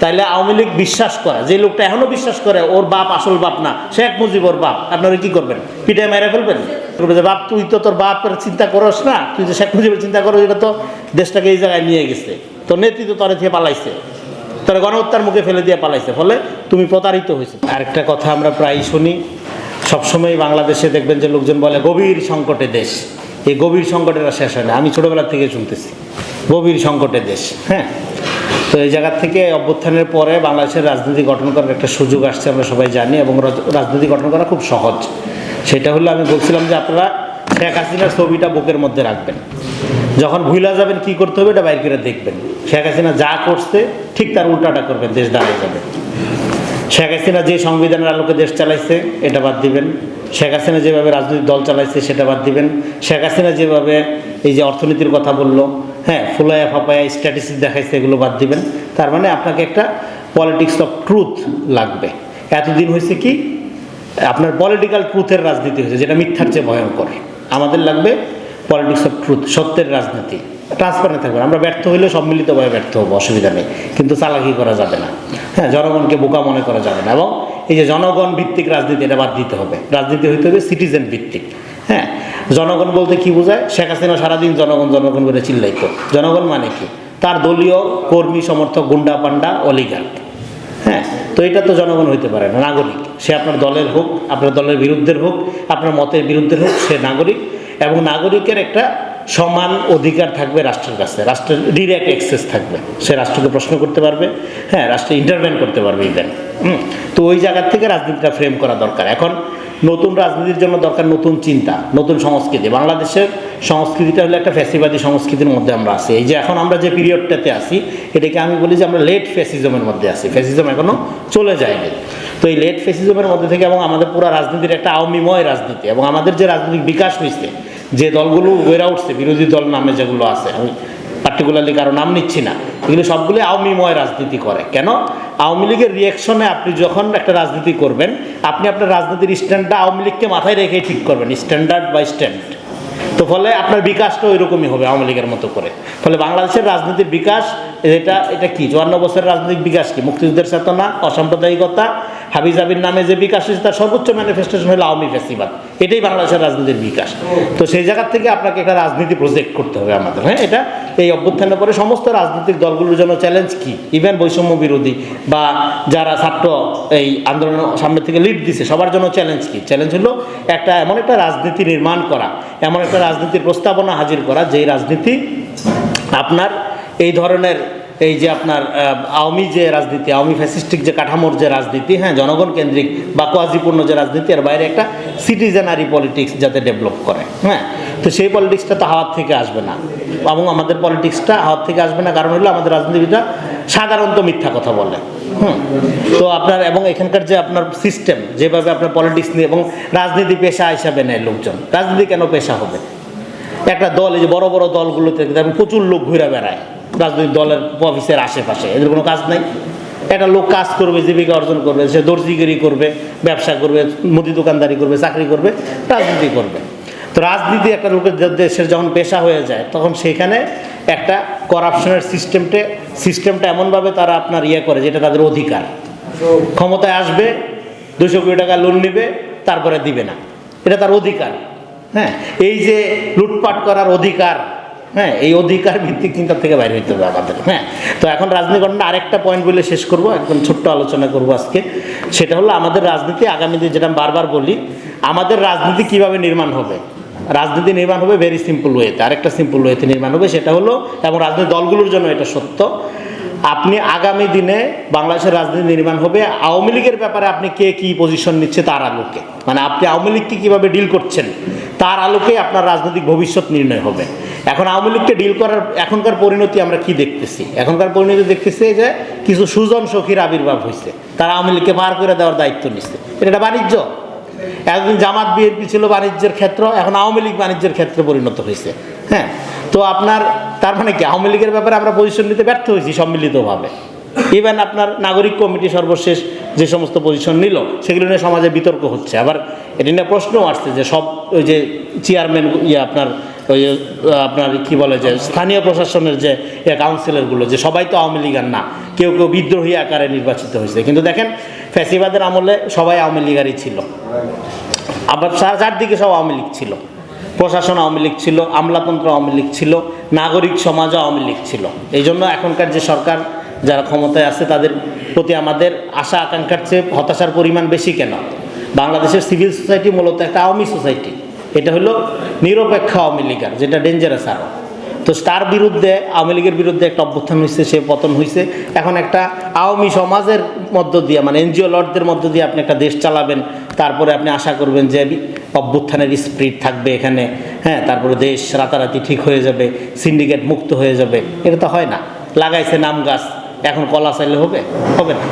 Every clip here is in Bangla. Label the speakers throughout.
Speaker 1: তাইলে আওয়ামী লীগ বিশ্বাস করে। যে লোকটা এখনও বিশ্বাস করে, ওর বাপ আসল বাপ না শেখ মুজিবর বাপ। আপনারা কি করবেন? পিঠে মেরে ফেলবেন? যে, বাপ, তুই তো তোর বাপের চিন্তা করস না, তুই তো শেখ মুজিবের চিন্তা করো এটা তো দেশটাকে এই জায়গায় নিয়ে গেছে। তো নেতৃত্ব তরে থেকে পালাইছে। তারা গণহত্যার মুখে ফেলে দিয়ে পালাইছে, ফলে তুমি প্রতারিত হয়েছে। আরেকটা কথা আমরা প্রায় শুনি, সবসময় বাংলাদেশে দেখবেন যে লোকজন বলে, গভীর সংকটে দেশ। এই গভীর সংকটের শেষ হয় না। আমি ছোটোবেলা থেকে শুনতেছি, গভীর সংকটের দেশ। হ্যাঁ? তো এই জায়গা থেকে অভ্যুত্থানের পরে বাংলাদেশের রাজনীতি গঠন করার একটা সুযোগ আসছে, আমরা সবাই জানি, এবং রাজনীতি গঠন করা খুব সহজ। সেটা হলো আমি বলছিলাম যে আপনারা শেখ হাসিনার ছবিটা বুকের মধ্যে রাখবেন। যখন ভুলা যাবেন, কি করতে হবে এটা বাইর করে দেখবেন। শেখ হাসিনা যা করছে, ঠিক তার উল্টাটা করবেন, দেশ দাঁড়িয়ে যাবে। শেখ হাসিনা যে সংবিধানের আলোকে দেশ চালাইছে, এটা বাদ দিবেন। শেখ হাসিনা যেভাবে রাজনৈতিক দল চালাইছে, সেটা বাদ দিবেন। শেখ হাসিনা যেভাবে এই যে অর্থনীতির কথা বলল হ্যাঁ ফুলায়া ফাপায়া স্ট্যাটিস্টিক দেখাইছে, এগুলো বাদ দিবেন। তার মানে আপনাকে একটা পলিটিক্স অফ ট্রুথ লাগবে। এতদিন হয়েছে কি, আপনার পলিটিক্যাল ট্রুথের রাজনীতি হয়েছে, যেটা মিথ্যার চেয়ে ভয়ঙ্কর। আমাদের লাগবে পলিটিক্স অফ ট্রুথ সত্যের রাজনীতি। ট্রান্সপারেন্ট থাকবে। আমরা ব্যর্থ হইলে সম্মিলিতভাবে ব্যর্থ হব, অসুবিধা নেই। কিন্তু চালাকি করা যাবে না। হ্যাঁ জনগণকে বোকা মনে করা যাবে না। এবং এই যে জনগণ ভিত্তিক রাজনীতি, এটা বাদ দিতে হবে। রাজনীতি হইতে হবে সিটিজেন ভিত্তিক হ্যাঁ জনগণ বলতে কি বোঝায়? শেখ হাসিনা সারাদিন জনগণ জনগণ করে চিল্লাইতো। জনগণ মানে কি? তার দলীয় কর্মী, সমর্থক, গুন্ডা পান্ডা অলিগার্ক হ্যাঁ তো এটা তো জনগণ হইতে পারে না, নাগরিক। সে আপনার দলের হোক, আপনার দলের বিরুদ্ধের হোক, আপনার মতের বিরুদ্ধের হোক, সে নাগরিক। এবং নাগরিকের একটা সমান অধিকার থাকবে রাষ্ট্রের কাছে। রাষ্ট্রের ডিরেক্ট অ্যাক্সেস থাকবে। সে রাষ্ট্রকে প্রশ্ন করতে পারবে হ্যাঁ রাষ্ট্রে ইন্টারভেন করতে পারবে ইভেন তো ওই জায়গার থেকে রাজনীতিটা ফ্রেম করা দরকার। এখন নতুন রাজনীতির জন্য দরকার নতুন চিন্তা, নতুন সংস্কৃতি। বাংলাদেশের সংস্কৃতিটা হলো একটা ফ্যাসিবাদী সংস্কৃতির মধ্যে আমরা আছি। এই যে এখন আমরা যে পিরিয়ডটাতে আছি, এটাকে আমি বলি যে আমরা লেট ফ্যাসিজমের মধ্যে আছি। ফ্যাসিজম এখনও চলে যায়নি। তো এই লেট ফ্যাসিজমের মধ্যে থেকে এবং আমাদের পুরো রাজনীতির একটা আওয়ামীময় রাজনীতি এবং আমাদের যে রাজনৈতিক বিকাশ হয়েছে যে দলগুলো বেড়া উঠছে বিরোধী দল নামে যেগুলো আছে, আমি পার্টিকুলারলি কারও নাম নিচ্ছি না। এগুলো সবগুলো আওয়ামীময় রাজনীতি করে। কেন? আওয়ামী লীগের রিয়েকশনে আপনি যখন একটা রাজনীতি করবেন, আপনি আপনার রাজনীতির স্ট্যান্ডটা আওয়ামী লীগকে মাথায় রেখেই ঠিক করবেন স্ট্যান্ডার্ড বাই স্ট্যান্ড তো ফলে আপনার বিকাশটা ওই রকমই হবে আওয়ামী লীগের মতো করে। ফলে বাংলাদেশের রাজনীতির বিকাশ, এটা এটা কি? চুয়ান্ন বছরের রাজনৈতিক বিকাশ কি? মুক্তিযুদ্ধের চেতনা, অসাম্প্রদায়িকতা, হাবিজাবির নামে যে বিকাশ হয়েছে, তার সর্বোচ্চ ম্যানিফেস্টেশন হলো আওয়ামী ফেস্টিভাল এটাই বাংলাদেশের রাজনীতির বিকাশ। তো সেই জায়গার থেকে আপনাকে একটা রাজনীতি প্রজেক্ট করতে হবে আমাদের হ্যাঁ? এটা এই অভ্যুত্থানের পরে সমস্ত রাজনৈতিক দলগুলোর জন্য চ্যালেঞ্জ কি? ইভেন বৈষম্য বিরোধী বা যারা ছাত্র এই আন্দোলনের সামনে থেকে লিড দিছে, সবার জন্য চ্যালেঞ্জ কি? চ্যালেঞ্জ হলো একটা এমন একটা রাজনীতি নির্মাণ করা, এমন একটা রাজনীতির প্রস্তাবনা হাজির করা, যেই রাজনীতি আপনার এই ধরনের এই যে আপনার আওয়ামী যে রাজনীতি, আওয়ামী ফ্যাসিস্টিক যে কাঠামোর যে রাজনীতি হ্যাঁ জনগণ কেন্দ্রিক বা কোয়াজিপূর্ণ যে রাজনীতি, এর বাইরে একটা সিটিজেনারি পলিটিক্স যাতে ডেভেলপ করে হ্যাঁ। তো সেই পলিটিক্সটা তো হাওয়ার থেকে আসবে না। এবং আমাদের পলিটিক্সটা হাওয়ার থেকে আসবে না, কারণ হলো আমাদের রাজনীতিটা সাধারণত মিথ্যা কথা বলে, হুম। তো আপনার, এবং এখানকার যে আপনার সিস্টেম যেভাবে আপনার পলিটিক্স নিয়ে, এবং রাজনীতি পেশা হিসাবে নেয় লোকজন। রাজনীতি কেন পেশা হবে? একটা দল, এই যে বড় বড় দলগুলোতে প্রচুর লোক ঘুরে বেড়ায়। রাজনৈতিক দলের অফিসের আশেপাশে। এদের কোনো কাজ নাই। একটা লোক কাজ করবে, জীবিকা অর্জন করবে, সে দর্জিগিরি করবে, ব্যবসা করবে, মুদি দোকানদারি করবে, চাকরি করবে, রাজনীতি করবে। তো রাজনীতি একটা লোকের দেশের যখন পেশা হয়ে যায়, তখন সেখানে একটা করাপশনের সিস্টেমটা সিস্টেমটা এমনভাবে তারা আপনার ইয়ে করে, যেটা তাদের অধিকার। ক্ষমতায় আসবে দুশো কোটি টাকা লোন নেবে, তারপরে দিবে না। এটা তার অধিকার। হ্যাঁ? এই যে লুটপাট করার অধিকার হ্যাঁ এই অধিকার ভিত্তিক চিন্তা থেকে বাইরে হইতে হবে আমাদের। হ্যাঁ তো এখন রাজনীতিকরণটা আরেকটা পয়েন্ট বলে শেষ করব, একদম ছোট্ট আলোচনা করব আজকে। সেটা হলো আমাদের রাজনীতি, আগামী দিন যেটা বারবার বলি, আমাদের রাজনীতি কীভাবে নির্মাণ হবে? রাজনীতি নির্মাণ হবে ভেরি সিম্পল ওয়েতে আরেকটা সিম্পল ওয়েতে নির্মাণ হবে, সেটা হলো, এবং রাজনৈতিক দলগুলোর জন্য এটা সত্য আপনি আগামী দিনে বাংলাদেশের রাজনীতি নির্মাণ হবে। আওয়ামী লীগের ব্যাপারে আপনি কে কি পজিশন নিচ্ছে তার আলোকে? মানে আপনি আওয়ামী লীগকে কীভাবে ডিল করছেন, তার আলোকে আপনার রাজনৈতিক ভবিষ্যৎ নির্ণয় হবে। এখন আওয়ামী লীগকে ডিল করার এখনকার পরিণতি আমরা কি দেখতেছি? এখনকার পরিণতি দেখতেছি যে কিছু সুজন সখীর আবির্ভাব হয়েছে। তারা আওয়ামী লীগকে পার করে দেওয়ার দায়িত্ব নিচ্ছে। এটা বাণিজ্য। এতদিন জামাত, বিএনপি ছিল বাণিজ্যের ক্ষেত্র, এখন আওয়ামী লীগ বাণিজ্যের ক্ষেত্রে পরিণত হয়েছে। হ্যাঁ তো আপনার, তার মানে কি? আওয়ামী লীগের ব্যাপারে আমরা পজিশন নিতে ব্যর্থ হয়েছি সম্মিলিতভাবে। ইভেন আপনার নাগরিক কমিটি সর্বশেষ যে সমস্ত পজিশন নিল, সেগুলো নিয়ে সমাজে বিতর্ক হচ্ছে। আবার এটা নিয়ে প্রশ্নও আসছে যে সব ওই যে চেয়ারম্যান ইয়ে আপনার, ওই আপনার কি বলে যে, স্থানীয় প্রশাসনের যে কাউন্সিলরগুলো যে সবাই তো আওয়ামী লীগার না। কেউ কেউ বিদ্রোহী আকারে নির্বাচিত হয়েছে। কিন্তু দেখেন, ফ্যাসিবাদের আমলে সবাই আওয়ামী লীগারই ছিল। আবার চারদিকে সব আওয়ামী লীগ ছিল। প্রশাসন আওয়ামী লীগ ছিল, আমলাতন্ত্র আওয়ামী লীগ ছিল, নাগরিক সমাজও আওয়ামী লীগ ছিল। এই জন্য এখনকার যে সরকার যারা ক্ষমতায় আছে, তাদের প্রতি আমাদের আশা, আকাঙ্ক্ষার চেয়ে হতাশার পরিমাণ বেশি কেন? বাংলাদেশের সিভিল সোসাইটি মূলত একটা আওয়ামী সোসাইটি। এটা হলো নিরপেক্ষ আওয়ামী লীগার, যেটা ডেঞ্জারাস আরও তো তার বিরুদ্ধে, আওয়ামী লীগের বিরুদ্ধে একটা অভ্যুত্থান হয়েছে, সে পতন হয়েছে। এখন একটা আওয়ামী সমাজের মধ্য দিয়ে মানে এনজিও লর্ডদের মধ্য দিয়ে আপনি একটা দেশ চালাবেন, তারপরে আপনি আশা করবেন যে অভ্যুত্থানের স্প্রিট থাকবে এখানে। হ্যাঁ তারপরে দেশ রাতারাতি ঠিক হয়ে যাবে, সিন্ডিকেট মুক্ত হয়ে যাবে। এটা তো হয় না। লাগাইছে নাম গাছ। এখন কলা চাইলে হবে হবে না।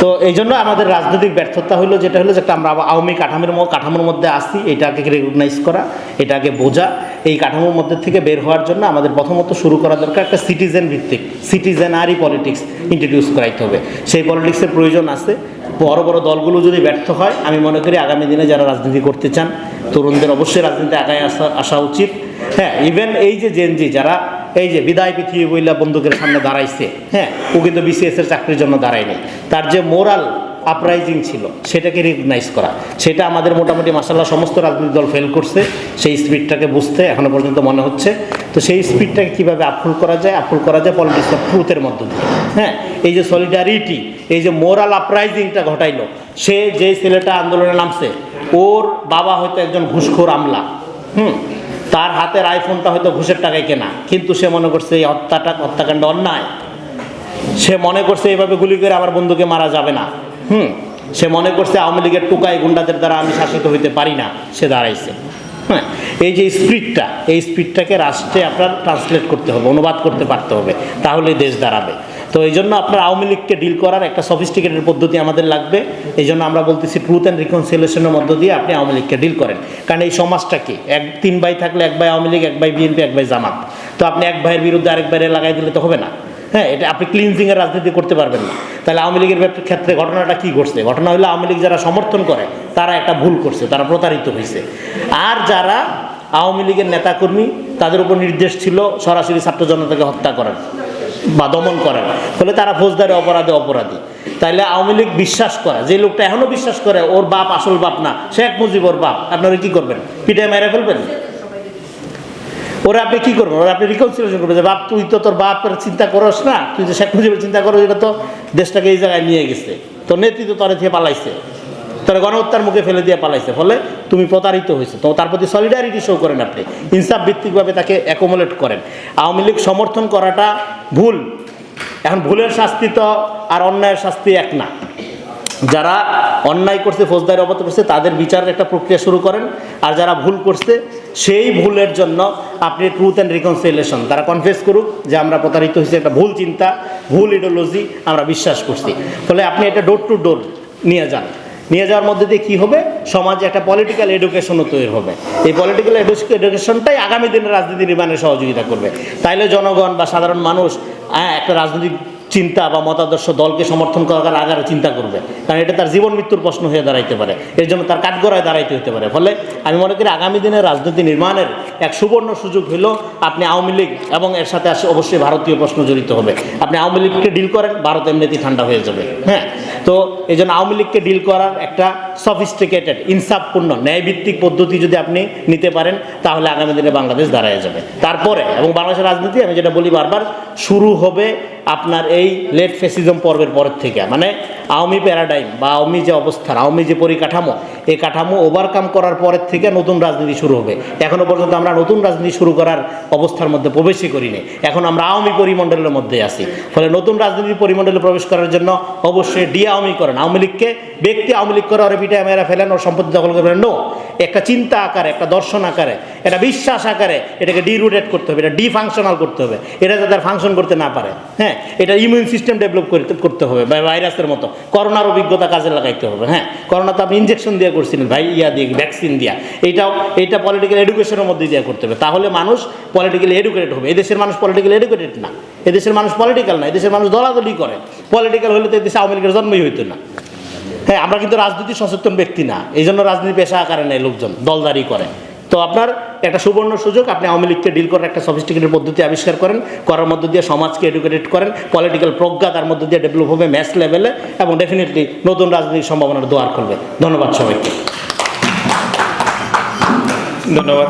Speaker 1: তো এই জন্য আমাদের রাজনৈতিক ব্যর্থতা হলো যেটা হলো যে একটা আমরা আওয়ামী কাঠামোর কাঠামোর মধ্যে আসি এটাকে রেকগনাইজ করা, এটাকে বোঝা, এই কাঠামোর মধ্যে থেকে বের হওয়ার জন্য আমাদের প্রথমত শুরু করা দরকার একটা সিটিজেন ভিত্তিক সিটিজেনারি পলিটিক্স ইন্ট্রোডিউস করাইতে হবে। সেই পলিটিক্সের প্রয়োজন আছে। বড় বড় দলগুলো যদি ব্যর্থ হয়, আমি মনে করি আগামী দিনে যারা রাজনীতি করতে চান, তরুণদের অবশ্যই রাজনীতিতে আগায় আসা আসা উচিত। হ্যাঁ ইভেন এই যে জেনজি যারা এই যে বিদায় পৃথিবী বইলা বন্দুকের সামনে দাঁড়াইছে হ্যাঁ ও কিন্তু বিসিএস এর চাকরির জন্য দাঁড়ায়নি। তার যে মোরাল আপরাইজিং ছিল, সেটাকে রিকগনাইজ করা। সেটা আমাদের মোটামুটি মাসাল্লাহ সমস্ত রাজনৈতিক দল ফেল করছে। সেই স্পিডটাকে বুঝতে এখনও পর্যন্ত মনে হচ্ছে। তো সেই স্পিডটাকে কীভাবে আফুল করা যায়? আফুল করা যায় পলিটিক্স অফ ট্রুথের মধ্য দিয়ে। হ্যাঁ এই যে সলিডারিটি এই যে মোরাল আপরাইজিংটা ঘটাইলো। সে যে ছেলেটা আন্দোলনে নামছে, ওর বাবা হয়তো একজন ঘুষখোর আমলা। হুম তার হাতের আইফোনটা হয়তো ঘুষের টাকায় কেনা। কিন্তু সে মনে করছে এই হত্যাটা হত্যাকাণ্ড অন্যায়। সে মনে করছে এইভাবে গুলি করে আমার বন্ধুকে মারা যাবে না। হুম, সে মনে করছে আওয়ামী লীগের টুকাই গুন্ডাদের দ্বারা আমি শাসিত হইতে পারি না। সে দাঁড়াইছে। হ্যাঁ এই যে স্পিডটা, এই স্পিডটাকে রাষ্ট্রে আপনার ট্রান্সলেট করতে হবে, অনুবাদ করতে পারতে হবে। তাহলে দেশ দাঁড়াবে। তো এই জন্য আপনার আওয়ামী লীগকে ডিল করার একটা সফিস্টিকেটেড পদ্ধতি আমাদের লাগবে। এই জন্য আমরা বলতেছি ট্রুথ অ্যান্ড রিকনসিলেশনের মধ্য দিয়ে আপনি আওয়ামী লীগকে ডিল করেন। কারণ এই সমাজটা কি? এক, তিন ভাই থাকলে এক ভাই আওয়ামী লীগ, এক ভাই বিএনপি এক ভাই জামাত। তো আপনি এক ভাইয়ের বিরুদ্ধে আরেক ভাইয়ের লাগাই দিলে তো হবে না। হ্যাঁ এটা আপনি ক্লিনজিংয়ের রাজনীতি করতে পারবেন না। তাহলে আওয়ামী লীগের ক্ষেত্রে ঘটনাটা কি ঘটছে? ঘটনা হলো আওয়ামী লীগ যারা সমর্থন করে, তারা একটা ভুল করছে, তারা প্রতারিত হয়েছে। আর যারা আওয়ামী লীগের নেতাকর্মী, তাদের উপর নির্দেশ ছিল সরাসরি ছাত্র জনতাকে হত্যা করার। বা দমন করার ফলে তারা ফৌজদারি অপরাধে অপরাধী। তাইলে আওয়ামী লীগ বিশ্বাস করে। যে লোকটা এখনও বিশ্বাস করে, ওর বাপ আসল বাপ না। শেখ মুজিবর বাপ। আপনারা কি করবেন? পিঠে মেরে ফেলবেন? ওরা আপনি কি করবেন? ওরা আপনি রিকনসিলেশন করবেন যে, বাপ, তুই তো তোর বাপের চিন্তা করস না। তুই যে শেখ মুজিবের চিন্তা করো এটা তো দেশটাকে এই জায়গায় নিয়ে গেছে। তোর নেতৃত্ব তরে থেকে পালাইছে। তোর গণহত্যার মুখে ফেলে দিয়ে পালাইছে। ফলে তুমি প্রতারিত হয়েছে। তো তার প্রতি সলিডারিটি শো করেন আপনি। ইনসাফ ভিত্তিকভাবে তাকে অ্যাকোমোলেট করেন। আওয়ামী লীগ সমর্থন করাটা ভুল। এখন ভুলের শাস্তি তো আর অন্যায়ের শাস্তি এক না। যারা অন্যায় করছে, ফৌজদারি অপরাধ করছে, তাদের বিচারের একটা প্রক্রিয়া শুরু করেন। আর যারা ভুল করছে, সেই ভুলের জন্য আপনি ট্রুথ অ্যান্ড রিকনসিলেশন তারা কনফেস করুক যে আমরা প্রতারিত হয়েছে, একটা ভুল চিন্তা, ভুল ইডিওলজি আমরা বিশ্বাস করছি। ফলে আপনি এটা ডোর টু ডোর নিয়ে যান। নিয়ে যাওয়ার মধ্যে দিয়ে কী হবে? সমাজে একটা পলিটিক্যাল এডুকেশনও তৈরি হবে। এই পলিটিক্যাল এডুকেশনটাই আগামী দিনে রাজনীতি নির্মাণে সহযোগিতা করবে। তাইলে জনগণ বা সাধারণ মানুষ একটা রাজনৈতিক চিন্তা বা মতাদর্শ দলকে সমর্থন করার আগারে চিন্তা করবে। কারণ এটা তার জীবন মৃত্যুর প্রশ্ন হয়ে দাঁড়াইতে পারে। এর জন্য তার কাঠগড়ায় দাঁড়াইতে হতে পারে। ফলে আমি মনে করি আগামী দিনে রাজনীতি নির্মাণের এক সুবর্ণ সুযোগ হলো আপনি আওয়ামী লীগ এবং এর সাথে আসে অবশ্যই ভারতীয় প্রশ্ন জড়িত হবে। আপনি আওয়ামী লীগকে ডিল করেন, ভারত এমনিতেই ঠান্ডা হয়ে যাবে। হ্যাঁ? তো এই জন্য আওয়ামী লীগকে ডিল করার একটা সফিস্টিকেটেড ইনসাফপূর্ণ, ন্যায়ভিত্তিক পদ্ধতি যদি আপনি নিতে পারেন, তাহলে আগামী দিনে বাংলাদেশ দাঁড়ায় যাবে। তারপরে, এবং বাংলাদেশের রাজনীতি, আমি যেটা বলি বারবার, শুরু হবে আপনার এই লেট ফেসিজম পর্বের পরের থেকে। মানে আওয়ামী প্যারাডাইম বা আওয়ামী যে অবস্থান, আওয়ামী যে পরিকাঠামো এই কাঠামো ওভারকাম করার পরের থেকে নতুন রাজনীতি শুরু হবে। এখনও পর্যন্ত আমরা নতুন রাজনীতি শুরু করার অবস্থার মধ্যে প্রবেশই করিনি। এখন আমরা আওয়ামী পরিমণ্ডলের মধ্যে আছি। ফলে নতুন রাজনীতি পরিমণ্ডলে প্রবেশ করার জন্য অবশ্যই ডি আওয়ামী করেন। আওয়ামী লীগকে ব্যক্তি আওয়ামী লীগ করে ওরা পিঠে মেয়েরা ফেলেন, ওর সম্পত্তি দখল করবেন নো একটা চিন্তা আকারে, একটা দর্শন আকারে, একটা বিশ্বাস আকারে এটাকে ডিরুটেড করতে হবে, এটা ডিফাংশনাল করতে হবে। এটা যাতে আর ফাংশন করতে না পারে। হ্যাঁ? এটা ইমিউন সিস্টেম ডেভেলপ করতে হবে, বা ভাইরাসের মতো। করোনার অভিজ্ঞতা কাজে লাগাইতে হবে হ্যাঁ? করোনা তো আপনি ইঞ্জেকশন দিয়ে করছিলেন, ভাই, ইয়া দিয়ে ভ্যাকসিন দিয়া। এইটাও, এইটা পলিটিক্যাল এডুকেশনের মধ্যে দিয়ে করতে হবে। তাহলে মানুষ পলিটিক্যালি এডুকেটেড হবে। এদেশের মানুষ পলিটিক্যাল এডুকেটেড না। এদেশের মানুষ পলিটিক্যাল না। এদেশের মানুষ দলাদলি করে। পলিটিক্যাল হলে তো এদেশে আওয়ামী লীগের জন্মই হইতো না। হ্যাঁ আমরা কিন্তু রাজনীতি সচেতন ব্যক্তি না। এই জন্য রাজনীতি পেশা আকারে নেয় লোকজন, দলদারি করে। তো আপনার একটা সুবর্ণ সুযোগ, আপনি আওয়ামী লীগকে ডিল করার একটা সফিস্টিকেটেড পদ্ধতি আবিষ্কার করেন, করার মধ্য দিয়ে সমাজকে এডুকেটেড করেন পলিটিক্যাল প্রজ্ঞা তার মধ্য দিয়ে ডেভেলপ হবে ম্যাচ লেভেলে এবং ডেফিনেটলি নতুন রাজনৈতিক সম্ভাবনার দোয়ার করবে ধন্যবাদ সবাইকে।
Speaker 2: ধন্যবাদ।